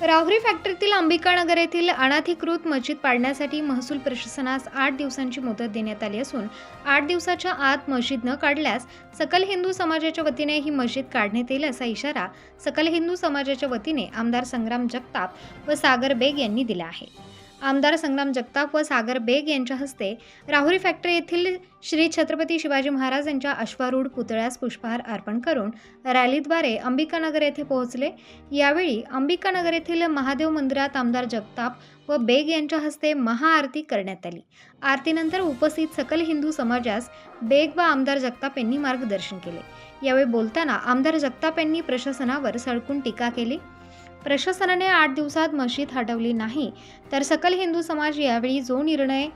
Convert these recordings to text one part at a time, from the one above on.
राहुरी फॅक्टरीतील अंबिकानगर येथील अनाधिकृत मस्जिद पाडण्यासाठी महसूल प्रशासनास आठ दिवसांची मुदत देण्यात आली असून आठ दिवसाच्या आत मस्जिद न काढल्यास सकल हिंदू समाजाच्या वतीने ही मस्जिद काढण्यात येईल असा इशारा सकल हिंदू समाजाच्या वतीने आमदार संग्राम जगताप व सागर बेग यांनी दिला आहे. आमदार संग्राम जगताप व सागर बेग यांच्या हस्ते राहुरी फॅक्टरी येथील श्री छत्रपती शिवाजी महाराज यांच्या अश्वारूढ पुतळ्यास पुष्पहार अर्पण करून रॅलीद्वारे अंबिकानगर येथे पोहोचले. यावेळी अंबिकानगर येथील महादेव मंदिरात आमदार जगताप व बेग यांच्या हस्ते महाआरती करण्यात आली. आरतीनंतर उपस्थित सकल हिंदू समाजास बेग व आमदार जगताप यांनी मार्गदर्शन केले. यावेळी बोलताना आमदार जगताप यांनी प्रशासनावर सडकून टीका केली. प्रशासनाने आठ दिवसात मशीद हटवली नाही तर सकल हिंदू समाज यावेळी जो निर्णय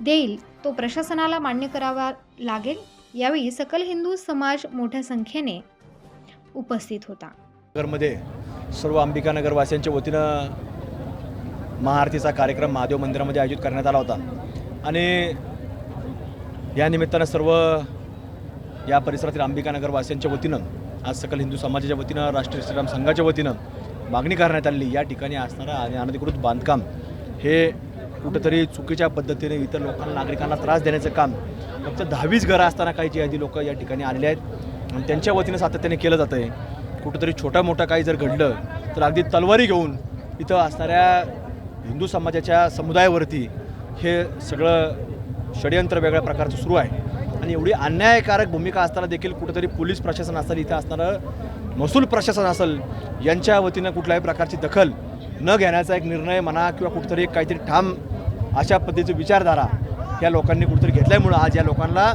देईल तो प्रशासनाला मान्य करावा लागेल यावेळी सकल हिंदू समाज मोठ्या संख्येने उपस्थित होता. नगरमध्ये सर्व अंबिकानगरवासियांच्या वतीनं महाआरतीचा कार्यक्रम महादेव मंदिरामध्ये आयोजित करण्यात आला होता. आणि या निमित्तानं सर्व या परिसरातील अंबिकानगरवासियांच्या वतीनं आज सकल हिंदू समाजाच्या वतीनं राष्ट्रीय श्रीराम संघाच्या वतीनं मागणी करण्यात आलेली या ठिकाणी असणारा आणि अनधिकृत बांधकाम हे कुठंतरी चुकीच्या पद्धतीने इतर लोकांना नागरिकांना त्रास देण्याचं काम फक्त दहावीस घरं असताना काही जी आधी लोक या ठिकाणी आलेले आहेत. आणि त्यांच्या वतीनं सातत्याने केलं जातं आहे कुठंतरी छोटा मोठा काही जर घडलं तर अगदी तलवारी घेऊन इथं असणाऱ्या हिंदू समाजाच्या समुदायावरती हे सगळं षडयंत्र वेगळ्या प्रकारचं सुरू आहे. आणि एवढी अन्यायकारक भूमिका असताना देखील कुठंतरी पोलीस प्रशासन असेल इथं असणारं महसूल प्रशासन असेल यांच्या वतीनं कुठल्याही प्रकारची दखल न घेण्याचा एक निर्णय म्हणा किंवा कुठंतरी एक काहीतरी ठाम अशा पद्धतीची विचारधारा या लोकांनी कुठंतरी घेतल्यामुळं आज या लोकांना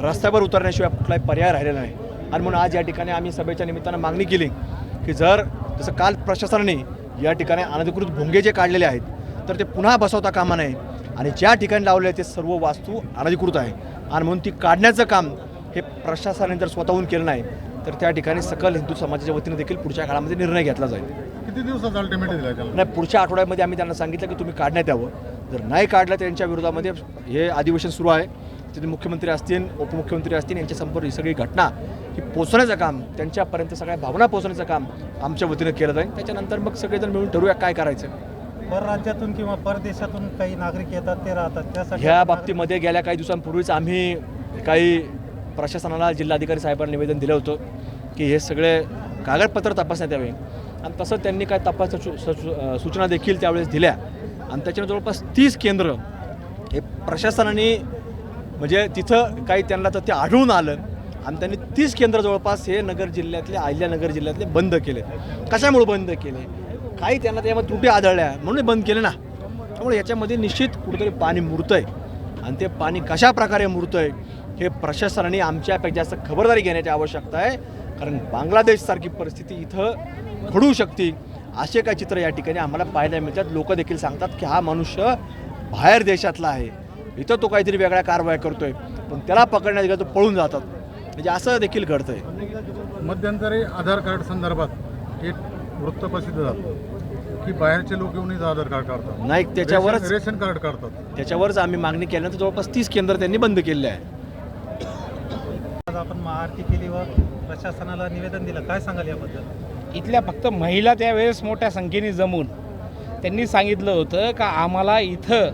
रस्त्यावर उतरण्याशिवाय कुठलाही पर्याय राहिलेला नाही. आणि म्हणून आज या ठिकाणी आम्ही सभेच्या निमित्तानं मागणी केली की जर जसं काल प्रशासनाने या ठिकाणी अनधिकृत भोंगे जे काढलेले आहेत तर ते पुन्हा बसवता कामा नये. आणि ज्या ठिकाणी लावले ते सर्व वास्तू अनधिकृत आहे. आणि म्हणून ती काढण्याचं काम हे प्रशासनाने जर स्वतःहून केलं नाही तर त्या ठिकाणी सकल हिंदू समाजाच्या वतीनं देखील पुढच्या काळामध्ये निर्णय घेतला जाईल. किती दिवसाचा अल्टिमेट दिला नाही पुढच्या आठवड्यामध्ये आम्ही त्यांना सांगितलं की तुम्ही काढण्यात यावं. जर नाही काढलं तर त्यांच्या विरोधामध्ये हे अधिवेशन सुरू आहे. तिथे मुख्यमंत्री असतील उपमुख्यमंत्री असतील यांच्या संपर्क ही सगळी घटना ही पोचवण्याचं काम त्यांच्यापर्यंत सगळ्या भावना पोचवण्याचं काम आमच्या वतीनं केलं जाईल. त्याच्यानंतर मग सगळेजण मिळून ठरवूया काय करायचं. परराज्यातून किंवा परदेशातून काही नागरिक येतात ते राहतात. त्यासाठी ह्या बाबतीमध्ये गेल्या काही दिवसांपूर्वीच आम्ही काही प्रशासनाला जिल्हाधिकारी साहेबांना निवेदन दिलं होतं की हे सगळे कागदपत्र तपासण्यात यावे. आणि तसं त्यांनी काय तपास सूचना देखील त्यावेळेस दिल्या. आणि त्याच्यावर जवळपास तीस केंद्र हे प्रशासनाने म्हणजे तिथं काही त्यांना तर ते आढळून आलं. आणि त्यांनी तीस केंद्र जवळपास हे नगर जिल्ह्यातले अहिल्यानगर जिल्ह्यातले बंद केले कशामुळे बंद केले? काही त्यांना त्यामध्ये त्रुटी आढळल्या म्हणून बंद केले ना. त्यामुळे याच्यामध्ये निश्चित कुठेतरी पाणी मुरतं आहे आणि ते पाणी कशा प्रकारे मुरतं आहे हे प्रशासनाने आमच्यापेक्षा जास्त खबरदारी घेण्याची आवश्यकता आहे. कारण बांगलादेशसारखी परिस्थिती इथं घडू शकते. असे काही चित्र या ठिकाणी आम्हाला पाहायला मिळतात. लोक देखील सांगतात की हा मनुष्य बाहेर देशातला आहे. इथं तो काहीतरी वेगळ्या कारवाया करतोय. पण त्याला पकडण्यात गेलं तो पळून जातात. म्हणजे असं देखील घडतंय. मध्यंतरी आधार कार्ड संदर्भात एक वृत्त प्रसिद्ध झालं. की बाहेरचे लोक येऊन आधार कार्ड काढतात. नाही त्याच्यावरच रेशन- रेशन कार्ड काढतात. त्याच्यावरच आम्ही मागणी केल्यानंतर जवळपास तीस केंद्र त्यांनी बंद केले आहे. आज आपण महाआरती केली व प्रशासनाला निवेदन दिलं. काय सांगाल याबद्दल? इथल्या फक्त महिला त्यावेळेस मोठ्या संख्येने जमून त्यांनी सांगितलं होतं का आम्हाला इथं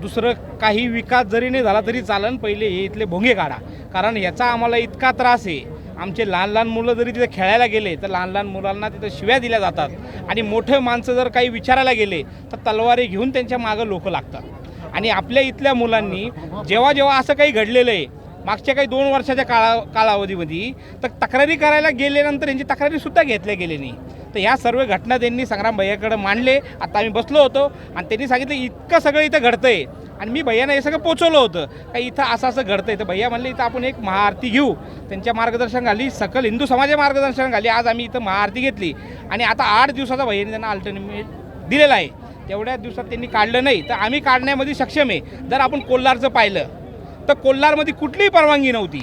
दुसरं काही विकास जरी नाही झाला तरी चालन पहिले हे इथले भोंगे काढा. कारण याचा आम्हाला इतका त्रास आहे. आमचे लहान लहान मुलं जरी तिथे खेळायला गेले तर लहान लहान मुलांना तिथं शिव्या दिल्या जातात. आणि मोठे माणसं जर काही विचारायला गेले तर तलवारी घेऊन त्यांच्या मागं लोक लागतात. आणि आपल्या इथल्या मुलांनी जेव्हा जेव्हा असं काही घडलेलं आहे मागच्या काही दोन वर्षाच्या काळा कालावधीमध्ये तर तक्रारी करायला गेल्यानंतर यांची तक्रारीसुद्धा घेतल्या गेली नाही. तर ह्या सर्व घटना त्यांनी संग्राम भैयाकडे मांडले. आता आम्ही बसलो होतो आणि त्यांनी सांगितलं इतकं सगळं इथं घडतंय. आणि मी भैयानं हे सगळं पोचवलं होतं. का इथं असं असं घडतंय? तर भैया म्हणले इथं आपण एक महाआरती घेऊ. त्यांच्या मार्गदर्शन घाली सकल हिंदू समाजा मार्गदर्शनाखाली आज आम्ही इथं महाआरती घेतली. आणि आता आठ दिवसाचा भैयाने त्यांना अल्टरनेट दिलेला आहे. तेवढ्या दिवसात त्यांनी काढलं नाही. तर आम्ही काढण्यामध्ये सक्षम आहे. जर आपण कोल्हारचं पाहिलं तर कोल्हारमध्ये कुठलीही परवानगी नव्हती.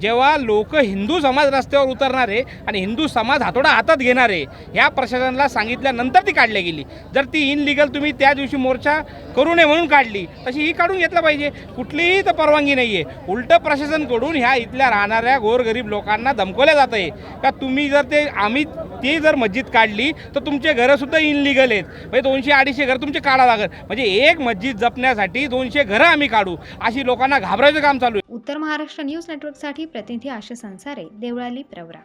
जेव्हा लोक हिंदू समाज रस्त्यावर उतरणारे आणि हिंदू समाज हातोडा हातात घेणारे ह्या प्रशासनाला सांगितल्यानंतर ती काढली गेली. जर ती इनलिगल तुम्ही त्या दिवशी मोर्चा करू नये म्हणून काढली तशी ही काढून घेतलं पाहिजे. कुठलीही तर परवानगी नाही आहे उलटं प्रशासनकडून ह्या इथल्या राहणाऱ्या गोरगरीब लोकांना धमकवल्या जात आहे का तुम्ही जर ते आम्ही ती जर मस्जिद काढली तर तुमचे घरंसुद्धा इनलिगल आहेत. म्हणजे दोनशे अडीचशे घर तुमचे काढा लागत म्हणजे एक मस्जिद जपण्यासाठी दोनशे घरं आम्ही काढू. अशी लोकांना घाबरायचं काम चालू आहे. उत्तर महाराष्ट्र न्यूज नेटवर्कसाठी प्रतिनिधी आशा संसारे देवळाली प्रवरा.